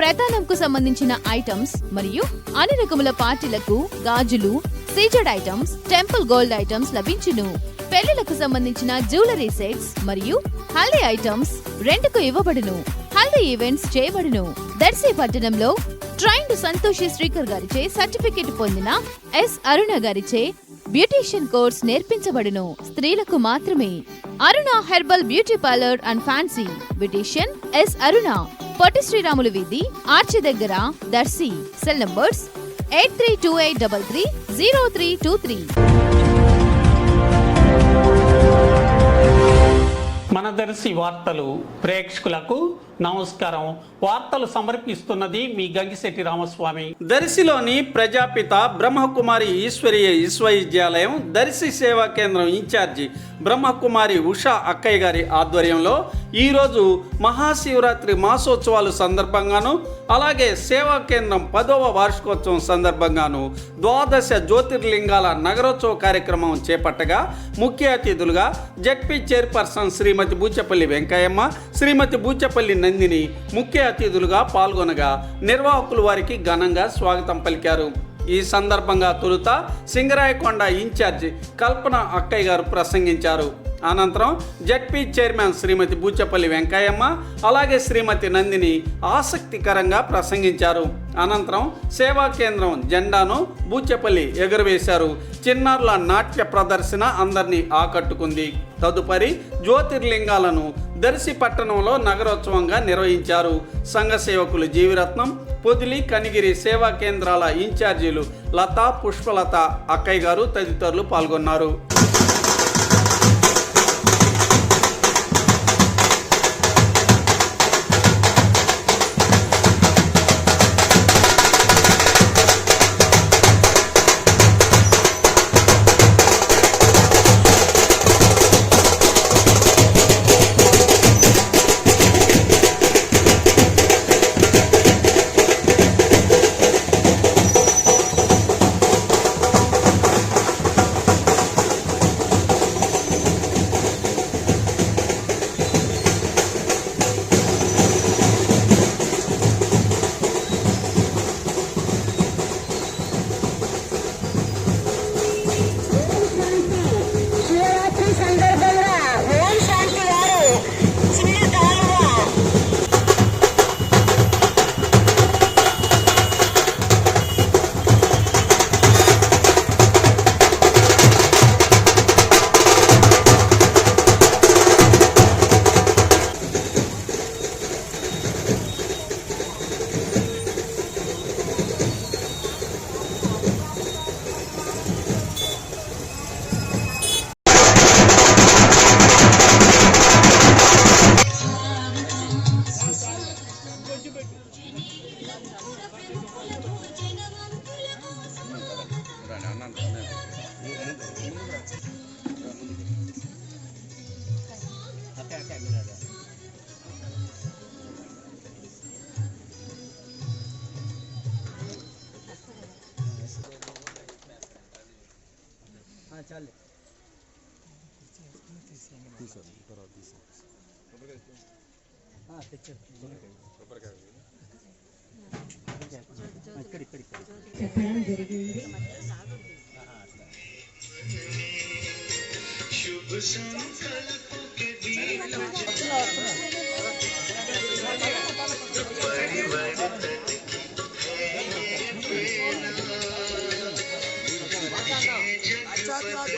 ప్రధానంకు సంబంధించిన ఐటమ్స్ మరియు అన్ని రకముల పార్టీలకు గాజులు CZ items temple gold items లభించును. పెళ్ళిలకు సంబంధించిన జ్యువెలరీ సెట్స్ మరియు హల్దీ ఐటమ్స్ రెంట్కు ఇవ్వబడును. హల్దీ ఈవెంట్స్ చేయబడును. దర్శి పట్టణంలో ట్రైన్డ్ సంతోషి శ్రీకర్ గారిచే సర్టిఫికెట్ పొందిన ఎస్ అరుణ గారిచే బ్యూటీషియన్ కోర్స్ నేర్పించబడును. స్త్రీలకు మాత్రమే. Aruna herbal beauty parlour and fancy. Beautician S Aruna. Potti Sriramulu వీధి ఆర్చి దగ్గర Darsi. Cell numbers eight three two eight double three zero three two three. మన దర్శి వార్తలు ప్రేక్షకులకు నమస్కారం. వార్తలు సమర్పిస్తున్నది మీ గంగిశెట్టి రామస్వామి. దర్శిలోని ప్రజాపిత బ్రహ్మకుమారి ఈశ్వరీయ విశ్వవిద్యాలయం దర్శి సేవా కేంద్రం ఇన్ఛార్జి బ్రహ్మకుమారి ఉషా అక్కయ్య గారి ఆధ్వర్యంలో ఈరోజు మహాశివరాత్రి మాసోత్సవాలు సందర్భంగాను అలాగే సేవా కేంద్రం పదవ వార్షికోత్సవం సందర్భంగాను ద్వాదశ జ్యోతిర్లింగాల నగరోత్సవ కార్యక్రమం చేపట్టగా ముఖ్య అతిథులుగా జడ్పీ చైర్పర్సన్ శ్రీమతి బూచపల్లి వెంకయ్యమ్మ శ్రీమతి బూచపల్లి నందిని ముఖ్య అతిథులుగా పాల్గొనగా నిర్వాహకులు వారికి ఘనంగా స్వాగతం పలికారు. ఈ సందర్భంగా తొలుత సింగరాయకొండ ఇన్ఛార్జి కల్పన అక్కయ్య గారు ప్రసంగించారు. అనంతరం జడ్పీ చైర్మన్ శ్రీమతి బూచపల్లి వెంకయ్యమ్మ అలాగే శ్రీమతి నందిని ఆసక్తికరంగా ప్రసంగించారు. అనంతరం సేవా కేంద్రం జెండాను బూచెపల్లి ఎగురవేశారు. చిన్నారుల నాట్య ప్రదర్శన అందరినీ ఆకట్టుకుంది. తదుపరి జ్యోతిర్లింగాలను దర్శి పట్టణంలో నగరోత్సవంగా నిర్వహించారు. సంఘ సేవకులు జీవిరత్నం పొదిలి కనిగిరి సేవా కేంద్రాల ఇన్ఛార్జీలు లతా పుష్పలత అక్కయ్య గారు తదితరులు పాల్గొన్నారు. చెప్పడం జరిగింది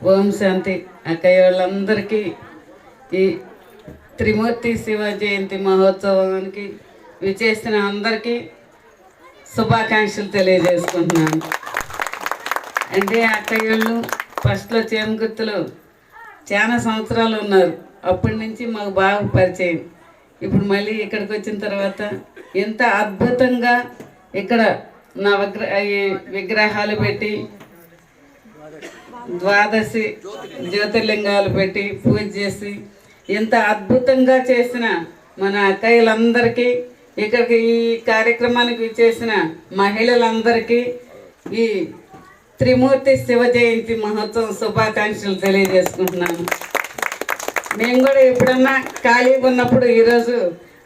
ఓం శాంతి అక్కయ్య వాళ్ళందరికీ ఈ త్రిమూర్తి శివ జయంతి మహోత్సవానికి విచేసిన అందరికీ శుభాకాంక్షలు తెలియజేసుకుంటున్నాను. అంటే అక్కయ్యళ్ళు ఫస్ట్లో చేమగుర్తులు చాలా సంవత్సరాలు ఉన్నారు. అప్పటి నుంచి మాకు బాగా పరిచయం. ఇప్పుడు మళ్ళీ ఇక్కడికి వచ్చిన తర్వాత ఎంత అద్భుతంగా ఇక్కడ నా విగ్రహ ఈ విగ్రహాలు పెట్టి ద్వాదశి జ్యోతిర్లింగాలు పెట్టి పూజ చేసి ఎంత అద్భుతంగా చేసిన మన అక్కయ్యలందరికీ ఇక్కడికి ఈ కార్యక్రమానికి చేసిన మహిళలందరికీ ఈ త్రిమూర్తి శివ జయంతి మహోత్సవం శుభాకాంక్షలు తెలియజేసుకుంటున్నాను. మేము కూడా ఎప్పుడన్నా ఖాళీగా ఉన్నప్పుడు ఈరోజు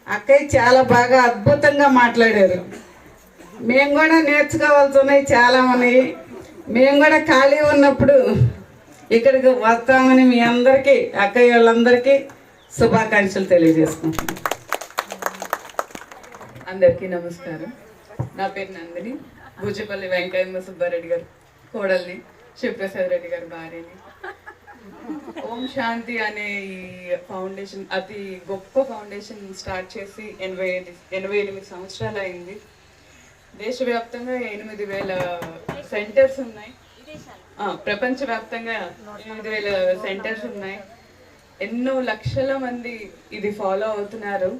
అక్కయ్య చాలా బాగా అద్భుతంగా మాట్లాడారు. మేము కూడా నేర్చుకోవాల్సి ఉన్నాయి చాలా ఉన్నాయి. మేము కూడా ఖాళీ ఉన్నప్పుడు ఇక్కడికి వస్తామని మీ అందరికీ అక్కయ్య వాళ్ళందరికీ శుభాకాంక్షలు తెలియజేసుకుంటున్నాం. అందరికీ నమస్కారం. నా పేరు నందిని. భూజపల్లి వెంకయ్య సుబ్బారెడ్డి గారు కోడల్ని శివప్రసాద్ రెడ్డి గారి భార్యని. ఓం శాంతి అనే ఈ ఫౌండేషన్ అతి గొప్ప ఫౌండేషన్ స్టార్ట్ చేసి ఎనభై ఎనభై ఎనిమిది సంవత్సరాలు అయింది. దేశవ్యాప్తంగా ఎనిమిది వేల సెంటర్స్ ఉన్నాయి. ప్రపంచవ్యాప్తంగా ఎనిమిది వేల సెంటర్స్ ఉన్నాయి. ఎన్నో లక్షల మంది ఇది ఫాలో అవుతున్నారు.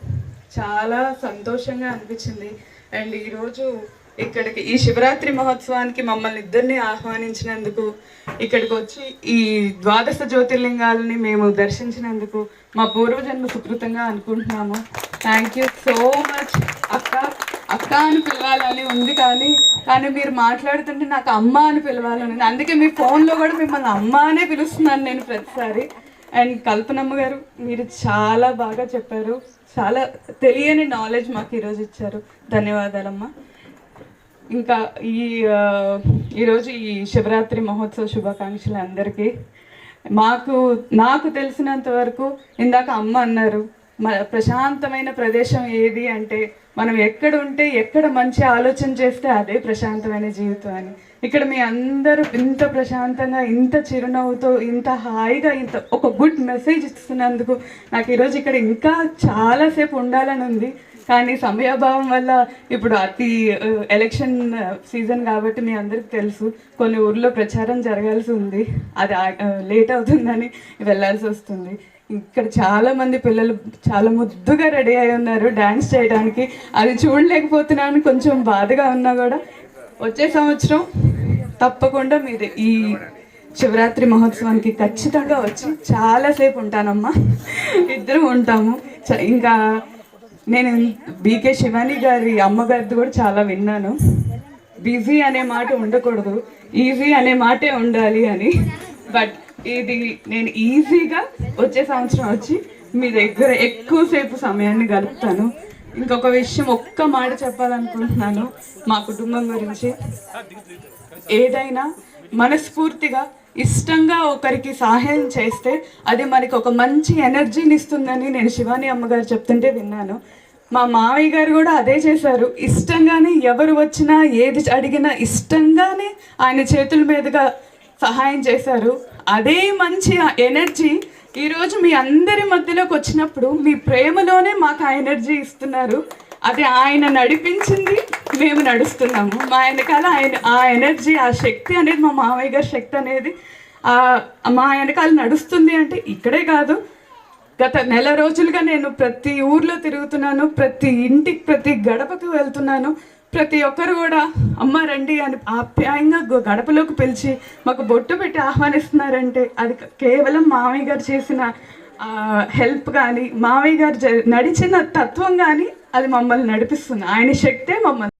చాలా సంతోషంగా అనిపించింది. అండ్ ఈరోజు ఇక్కడికి ఈ శివరాత్రి మహోత్సవానికి మమ్మల్ని ఇద్దరిని ఆహ్వానించినందుకు ఇక్కడికి వచ్చి ఈ ద్వాదశ జ్యోతిర్లింగాలని మేము దర్శించినందుకు మా పూర్వజన్మ సుకృతంగా అనుకుంటున్నాము. థ్యాంక్ యూ సో మచ్ అక్క. అక్క అని పిలవాలని ఉంది కానీ కానీ మీరు మాట్లాడుతుంటే నాకు అమ్మ అని పిలవాలని ఉంది. అందుకే మీ ఫోన్లో కూడా మిమ్మల్ని అమ్మ అనే పిలుస్తున్నాను నేను ప్రతిసారి. అండ్ కల్పనమ్మ గారు మీరు చాలా బాగా చెప్పారు. చాలా తెలియని నాలెడ్జ్ మాకు ఈరోజు ఇచ్చారు. ధన్యవాదాలమ్మ. ఇంకా ఈ ఈరోజు ఈ శివరాత్రి మహోత్సవ శుభాకాంక్షలు అందరికీ. మాకు నాకు తెలిసినంత వరకు ఇందాక అమ్మ అన్నారు మ ప్రశాంతమైన ప్రదేశం ఏది? అంటే మనం ఎక్కడ ఉంటే ఎక్కడ మంచి ఆలోచన చేస్తే అదే ప్రశాంతమైన జీవితం అని. ఇక్కడ మీ అందరూ ఇంత ప్రశాంతంగా ఇంత చిరునవ్వుతో ఇంత హాయిగా ఇంత ఒక గుడ్ మెసేజ్ ఇస్తున్నందుకు నాకు ఈరోజు ఇక్కడ ఇంకా చాలాసేపు ఉండాలని ఉంది. కానీ సమయాభావం వల్ల ఇప్పుడు అతి ఎలక్షన్ సీజన్ కాబట్టి మీ అందరికి తెలుసు కొన్ని ఊర్లో ప్రచారం జరగాల్సి ఉంది. అది లేట్ అవుతుందని వెళ్ళాల్సి వస్తుంది. ఇక్కడ చాలా మంది పిల్లలు చాలా ముద్దుగా రెడీ అయి ఉన్నారు డాన్స్ చేయడానికి. అది చూడలేకపోతున్నాను కొంచెం బాధగా ఉన్నా కూడా. వచ్చే సంవత్సరం తప్పకుండా మీరు ఈ శివరాత్రి మహోత్సవానికి ఖచ్చితంగా వచ్చి చాలాసేపు ఉంటానమ్మా. ఇద్దరం ఉంటాము. ఇంకా నేను బీకే శివాని గారి అమ్మగారిది కూడా చాలా విన్నాను. బిజీ అనే మాట ఉండకూడదు. ఈజీ అనే మాటే ఉండాలి అని. బట్ ఇది నేను ఈజీగా వచ్చే సంవత్సరం వచ్చి మీ దగ్గర ఎక్కువసేపు సమయాన్ని గడుపుతాను. ఇంకొక విషయం ఒక్క మాట చెప్పాలనుకుంటున్నాను మా కుటుంబం గురించి. ఏదైనా మనస్ఫూర్తిగా ఇష్టంగా ఒకరికి సహాయం చేస్తే అది మనకి ఒక మంచి ఎనర్జీని ఇస్తుందని నేను శివాని అమ్మగారు చెప్తుంటే విన్నాను. మా మావయ్య గారు కూడా అదే చేశారు. ఇష్టంగానే ఎవరు వచ్చినా ఏది అడిగినా ఇష్టంగానే ఆయన చేతుల మీదుగా సహాయం చేశారు. అదే మంచి ఎనర్జీ ఈరోజు మీ అందరి మధ్యలోకి వచ్చినప్పుడు మీ ప్రేమలోనే మాకు ఆ ఎనర్జీ ఇస్తున్నారు. అది ఆయన నడిపించింది మేము నడుస్తున్నాము. మా వెనకాల ఆయన ఆ ఎనర్జీ ఆ శక్తి అనేది మా మామయ్య గారి శక్తి అనేది మా వెనకాల నడుస్తుంది అంటే ఇక్కడే కాదు. గత నెల రోజులుగా నేను ప్రతి ఊర్లో తిరుగుతున్నాను ప్రతి ఇంటికి ప్రతి గడపకు వెళ్తున్నాను. ప్రతి ఒక్కరు కూడా అమ్మ రండి అని ఆప్యాయంగా గడపలోకి పిలిచి మాకు బొట్టు పెట్టి ఆహ్వానిస్తున్నారంటే అది కేవలం మామయ్య గారు చేసిన హెల్ప్ కానీ మామయ్య గారు జ- నడిచిన తత్వం కానీ అది మమ్మల్ని నడిపిస్తుంది. ఆయన శక్తే మమ్మల్ని